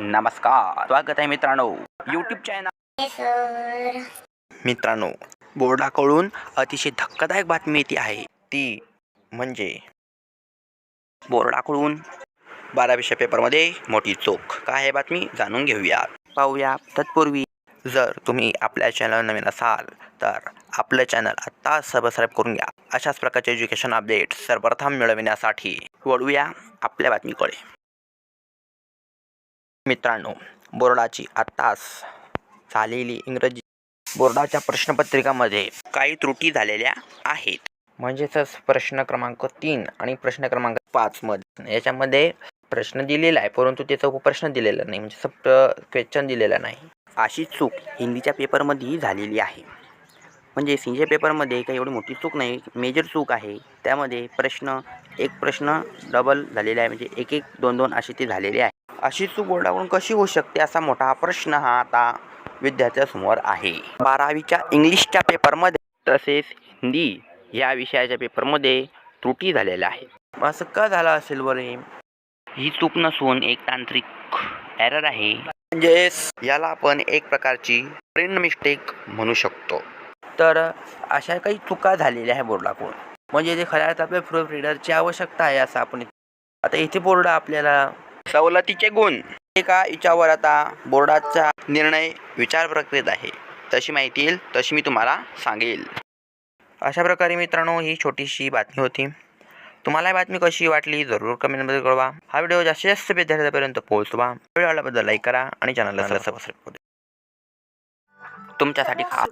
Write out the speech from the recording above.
नमस्कार स्वागत आहे मित्रांनो. यूट्यूब चॅनल मित्रांनो बोर्डाकडून अतिशय धक्कादायक बातमी येते आहे. ती म्हणजे बोर्डाकडून बारावीच्या पेपरमध्ये मोठी चोख. काय आहे बातमी? जाणून घेऊया पाहूया. तत्पूर्वी जर तुम्ही आपल्या चॅनल नवीन असाल तर आपलं चॅनल आत्ता सबस्क्राईब करून घ्या. अशाच प्रकारचे एज्युकेशन अपडेट सर्वप्रथम मिळविण्यासाठी. वळूया आपल्या बातमीकडे. मित्रांनो बोर्डाची आत्ताच झालेली इंग्रजी बोर्डाच्या प्रश्नपत्रिकामध्ये काही त्रुटी झालेल्या आहेत. म्हणजेच प्रश्न क्रमांक तीन आणि प्रश्न क्रमांक पाच मध्ये याच्यामध्ये प्रश्न दिलेला आहे परंतु त्याचा उपप्रश्न दिलेला नाही म्हणजे सब क्वेश्चन दिलेला नाही. अशी चूक हिंदीच्या पेपरमध्येही झालेली आहे. म्हणजे हिंदीच्या पेपरमध्ये काही एवढी मोठी चूक नाही मेजर चूक आहे. त्यामध्ये प्रश्न एक प्रश्न डबल झालेला आहे म्हणजे एक एक दोन दोन असे ते झालेले आहे. अशी चूक बोर्डाकडून कशी होऊ शकते असा मोठा प्रश्न हा आता विद्यार्थ्यासमोर आहे. बारावीच्या इंग्लिशच्या पेपरमध्ये तसेच हिंदी या विषयाच्या पेपरमध्ये त्रुटी झालेल्या आहेत. असं का झालं असेल बरे ही? चूक नसून एक तांत्रिक एरर आहे. म्हणजेच याला आपण एक प्रकारची प्रिंट मिस्टेक म्हणू शकतो. तर अशा काही चुका झालेल्या आहे बोर्डाकडून म्हणजे ते खऱ्या अर्थात आपल्या प्रूफ रिडरची आवश्यकता आहे असं आपण आता इथे बोर्ड आपल्याला सवलतीचे गुण. एका याच्यावर आता बोर्डाचा निर्णय विचार प्रक्रियेत आहे. तशी माहिती येईल तशी मी तुम्हाला सांगेल. अशा प्रकारे मित्रांनो ही छोटीशी बातमी होती. तुम्हाला ही बातमी कशी वाटली जरूर कमेंटमध्ये कळवा. हा व्हिडिओ जास्तीत जास्त विद्यार्थ्यांपर्यंत पोहोचवा. व्हिडिओ आवडल्याबद्दल लाईक करा आणि चॅनलला सबस्क्राईब करा. तुमच्यासाठी खास